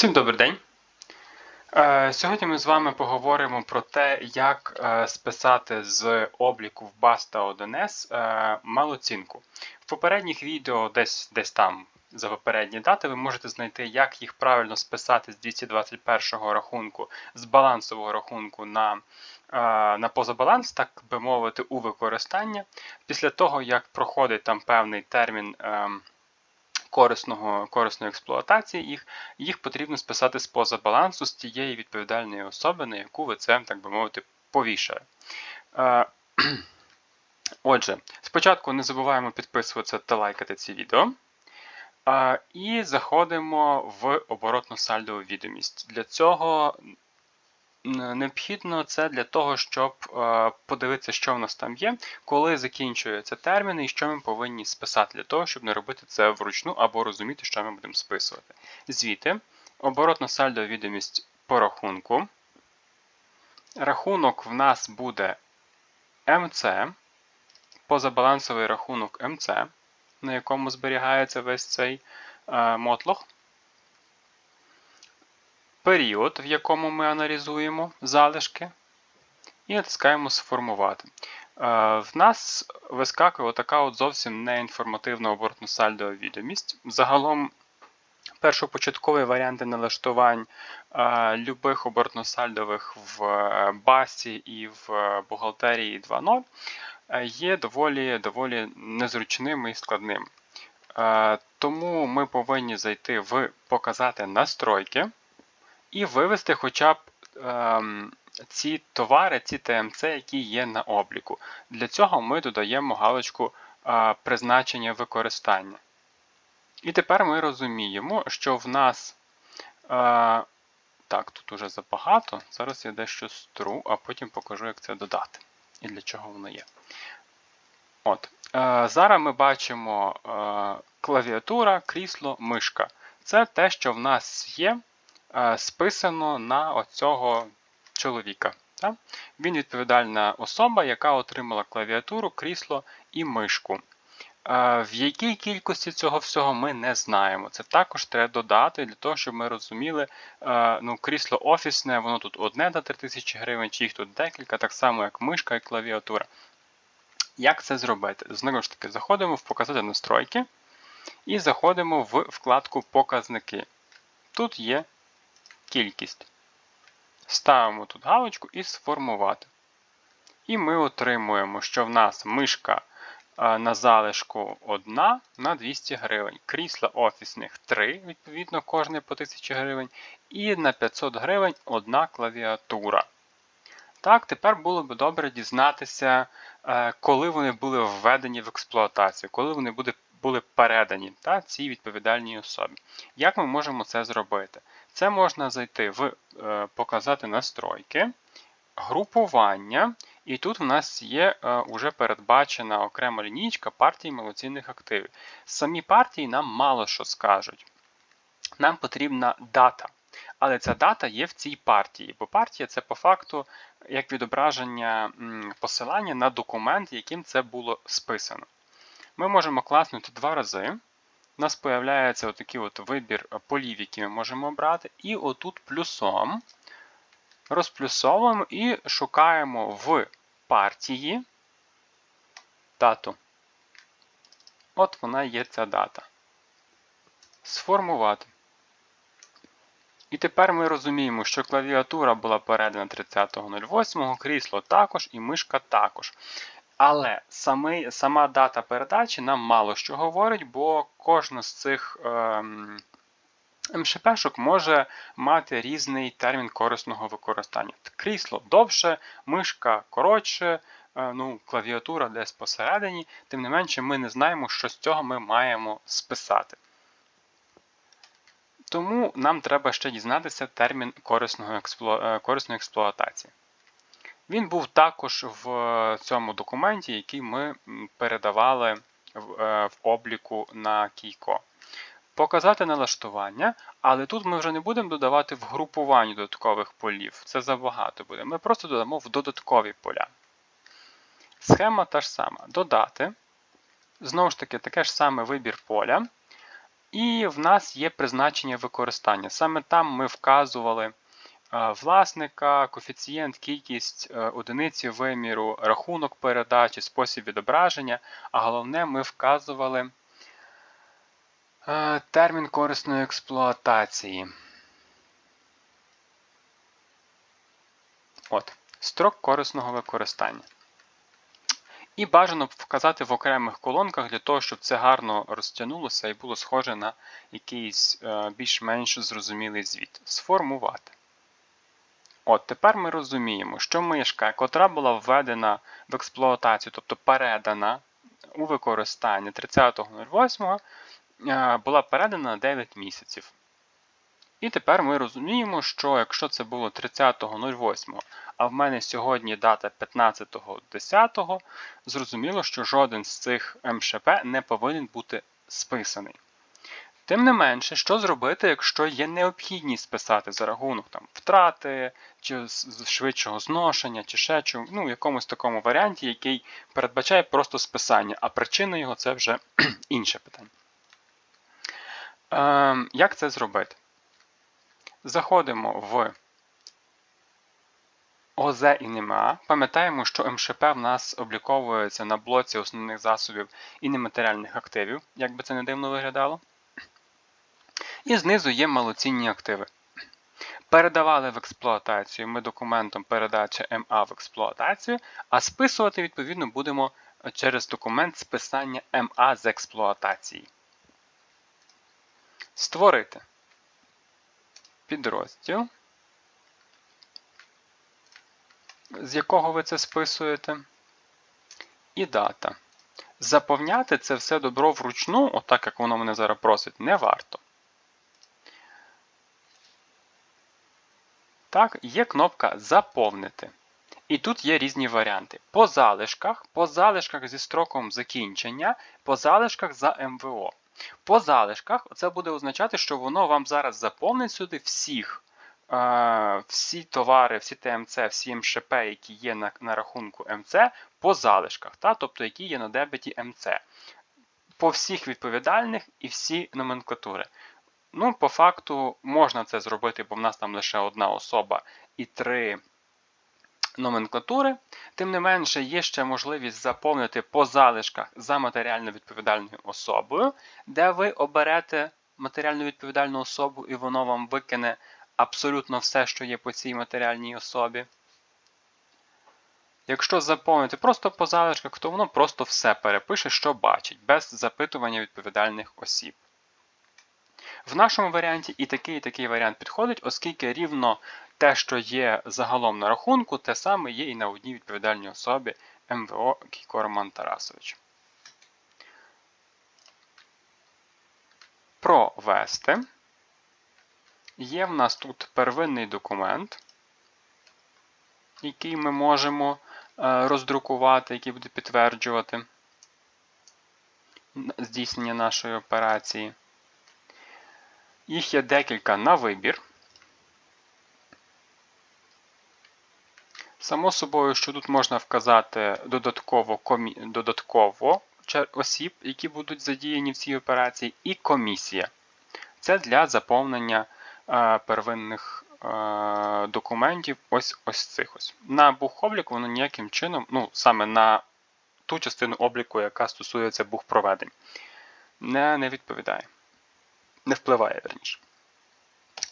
Всім добрий день. Е, Сьогодні ми з вами поговоримо про те, як е, списати з обліку в BAS та 1С е, малоцінку. В попередніх відео, десь десь там за попередні дати, ви можете знайти, як їх правильно списати з 221 рахунку, з балансового рахунку на, на позабаланс, так би мовити, у використання. Після того, як проходить там певний термін. Корисного, корисної експлуатації їх, їх потрібно списати з поза балансу з тієї відповідальної особи, на яку ви це, так би мовити, повішали. Е, Отже, спочатку не забуваємо підписуватися та лайкати ці відео. Е, І заходимо в оборотну сальдову відомість. Для цього Необхідно це для того, щоб е, подивитися, що в нас там є, коли закінчується термін і що ми повинні списати для того, щоб не робити це вручну або розуміти, що ми будемо списувати. Звідти, оборотна сальдова відомість по рахунку. Рахунок в нас буде МЦ, позабалансовий рахунок МЦ, на якому зберігається весь цей е, мотлох період, в якому ми аналізуємо залишки, і натискаємо Сформувати. Е, в нас вискакує така от зовсім неінформативна оборотно-сальдова відомість. Загалом, першопочаткові варіанти налаштувань е, любих оборотно-сальдових в е, басі і в бухгалтерії 2.0 є доволі доволі незручним і складним. Тому ми повинні зайти в Показати настройки і вивести хоча б ем, ці товари, ці ТМЦ, які є на обліку. Для цього ми додаємо галочку е, призначення використання. І тепер ми розуміємо, що в нас. Е, так, тут уже забагато. Зараз я дещо стру, а потім покажу, як це додати і для чого воно є. От. Е, Зараз ми бачимо е, клавіатура, крісло, мишка. Це те, що в нас є списано на оцього чоловіка. Так? Він відповідальна особа, яка отримала клавіатуру, крісло і мишку. Е, в якій кількості цього всього ми не знаємо. Це також треба додати для того, щоб ми розуміли, е, ну, крісло офісне, воно тут одне до 3000 гривень, чи їх тут декілька, так само, як мишка і клавіатура. Як це зробити? Знову ж таки, заходимо в Показати настройки і заходимо в вкладку Показники. Тут є кількість. Ставимо тут галочку і сформувати. І ми отримуємо, що в нас мишка е, на залишку 1 на 200 гривень. Крісла офісних 3, відповідно, кожне по 1000 гривень. І на 500 гривень одна клавіатура. Так, тепер було б добре дізнатися, е, коли вони були введені в експлуатацію, коли вони були передані та, цій відповідальній особі. Як ми можемо це зробити? Це можна зайти в е, Показати настройки, групування, і тут в нас є вже е, передбачена окрема лінійка партій малоцінних активів. Самі партії нам мало що скажуть. Нам потрібна дата. Але ця дата є в цій партії, бо партія це по факту як відображення посилання на документ, яким це було списано. Ми можемо класнути два рази у нас з'являється отакий от вибір полів, які ми можемо обрати. І отут плюсом розплюсовуємо і шукаємо в партії дату. От вона є ця дата. Сформувати. І тепер ми розуміємо, що клавіатура була передана 30.08, крісло також і мишка також. Але сами, сама дата передачі нам мало що говорить, бо кожна з цих ем, МШПшок може мати різний термін корисного використання. Крісло довше, мишка коротше, е, ну, клавіатура десь посередині, тим не менше, ми не знаємо, що з цього ми маємо списати. Тому нам треба ще дізнатися термін корисного експлу... Е, корисної експлуатації. Він був також в е, цьому документі, який ми передавали в е, обліку на Кійко. Показати налаштування, але тут ми вже не будемо додавати в групуванні додаткових полів. Це забагато буде. Ми просто додамо в додаткові поля. Схема та ж сама. Додати. Знову ж таки, таке ж саме вибір поля. І в нас є призначення використання. Саме там ми вказували власника, коефіцієнт, кількість е, одиниці виміру, рахунок передачі, спосіб відображення, а головне, ми вказували е, термін корисної експлуатації. От, Строк корисного використання. І бажано вказати в окремих колонках для того, щоб це гарно розтягнулося і було схоже на якийсь е, більш-менш зрозумілий звіт. Сформувати. От, тепер ми розуміємо, що мишка, котра була введена в експлуатацію, тобто передана у використання 30.08, е, була передана на 9 місяців. І тепер ми розуміємо, що якщо це було 30.08, а в мене сьогодні дата 15.10, зрозуміло, що жоден з цих МШП не повинен бути списаний. Тим не менше, що зробити, якщо є необхідність списати за рахунок там, втрати, чи швидшого зношення, чи ще чому, ну, в якомусь такому варіанті, який передбачає просто списання, а причина його це вже інше питання. Е, Як це зробити? Заходимо в ОЗ і НМА. Пам'ятаємо, що МШП в нас обліковується на блоці основних засобів і нематеріальних активів, як би це не дивно виглядало. І знизу є малоцінні активи. Передавали в експлуатацію ми документом передачі МА в експлуатацію, а списувати, відповідно, будемо через документ списання МА з експлуатації. Створити підрозділ, з якого ви це списуєте, і дата. Заповняти це все добро вручну, отак як воно мене зараз просить, не варто. Так, є кнопка Заповнити. І тут є різні варіанти. По залишках, по залишках зі строком закінчення, по залишках за МВО. По залишках це буде означати, що воно вам зараз заповнить сюди всіх, е, всі товари, всі ТМЦ, всі МШП, які є на на рахунку МЦ, по залишках, та, тобто які є на дебеті МЦ. По всіх відповідальних і всі номенклатури. Ну, По факту можна це зробити, бо в нас там лише одна особа і три номенклатури. Тим не менше, є ще можливість заповнити по залишках за матеріально відповідальною особою, де ви оберете матеріально відповідальну особу, і воно вам викине абсолютно все, що є по цій матеріальній особі. Якщо заповнити просто по залишках, то воно просто все перепише, що бачить, без запитування відповідальних осіб. В нашому варіанті і такий і такий варіант підходить, оскільки рівно те, що є загалом на рахунку, те саме є і на одній відповідальній особі МВО Кійко Роман Тарасович. Провести. Є в нас тут первинний документ, який ми можемо е, роздрукувати, який буде підтверджувати здійснення нашої операції. Їх є декілька на вибір. Само собою, що тут можна вказати додатково комі... додатково осіб, які будуть задіяні в цій операції, і комісія. Це для заповнення е, первинних е, документів ось ось цих ось. На бухоблік воно ніяким чином, ну, саме на ту частину обліку, яка стосується бухпроведень, не, не відповідає. Не впливає, верніше.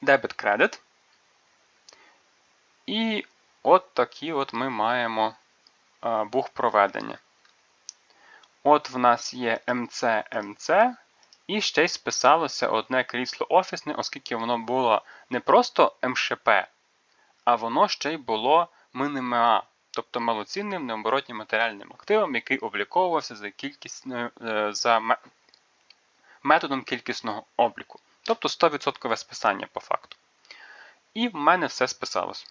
Дебет кредит. І От такі от ми маємо бух проведення. От в нас є МЦ МЦ, і ще й списалося одне крісло офісне, оскільки воно було не просто МШП, а воно ще й було МНМА, тобто малоцінним необоротнім матеріальним активом, який обліковувався за кількісною, е, за методом кількісного обліку. Тобто 100% списання по факту. І в мене все списалось.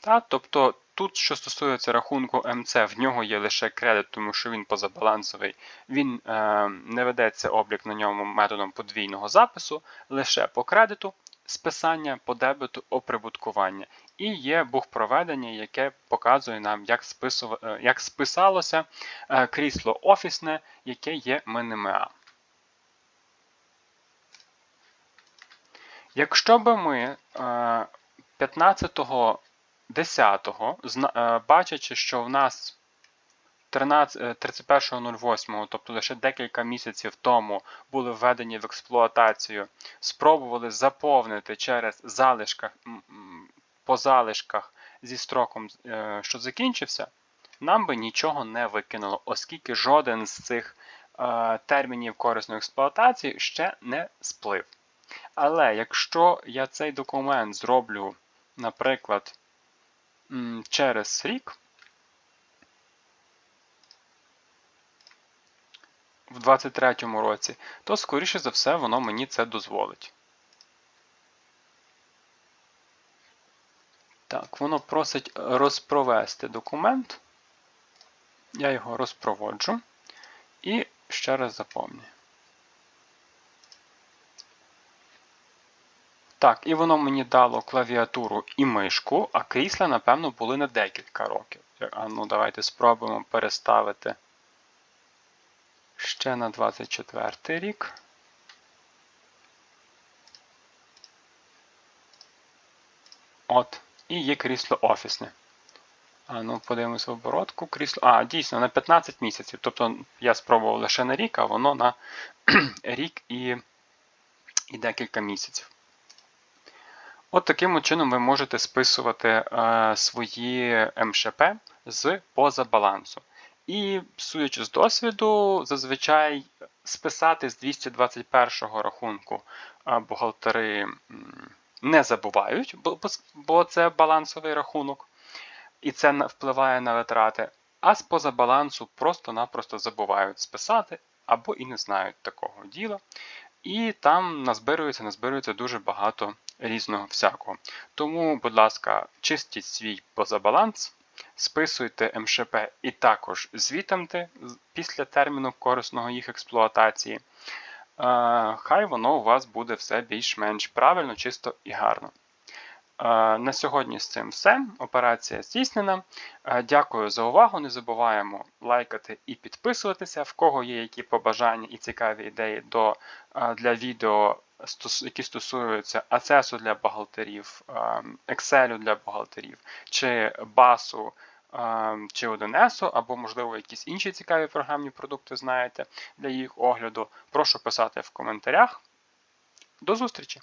Та, Тобто тут, що стосується рахунку МЦ, в нього є лише кредит, тому що він позабалансовий, він е, не ведеться облік на ньому методом подвійного запису, лише по кредиту, списання, по дебету, оприбуткування. І є бухпроведення, яке показує нам, як списув, е, як списалося е, крісло офісне, яке є МНМА. Якщо би ми е, 15.10, зна- е, бачачи, що в нас 13 е, 31.08, тобто лише декілька місяців тому були введені в експлуатацію, спробували заповнити через залишках, по залишках зі строком, е, що закінчився, нам би нічого не викинуло, оскільки жоден з цих е, термінів корисної експлуатації ще не сплив. Але якщо я цей документ зроблю, наприклад, через рік, в 23-му році, то, скоріше за все, воно мені це дозволить. Так, воно просить розпровести документ. Я його розпроводжу і ще раз заповнюю. Так, і воно мені дало клавіатуру і мишку, а крісла, напевно, були на декілька років. А ну, давайте спробуємо переставити ще на 24 рік. От, і є крісло офісне. А ну, подивимось в оборотку. Крісло. А, дійсно, на 15 місяців. Тобто я спробував лише на рік, а воно на рік і, і декілька місяців. От таким чином ви можете списувати е, свої МШП з поза балансу. І, судячи з досвіду, зазвичай списати з 221 рахунку е, бухгалтери не забувають, бо це балансовий рахунок, і це впливає на витрати. А з поза балансу просто-напросто забувають списати або і не знають такого діла. І там назбирується, назбирується дуже багато різного всякого. Тому, будь ласка, чистіть свій позабаланс, списуйте МШП і також звітамте після терміну корисного їх експлуатації. Е, Хай воно у вас буде все більш-менш правильно, чисто і гарно. Е, На сьогодні з цим все. Операція здійснена. Е, Дякую за увагу. Не забуваємо лайкати і підписуватися. В кого є які побажання і цікаві ідеї для відео, які стосуються АЦЕСу для бухгалтерів, е, Excel для бухгалтерів, чи басу, е, чи 1С, або, можливо, якісь інші цікаві програмні продукти знаєте для їх огляду, прошу писати в коментарях. До зустрічі!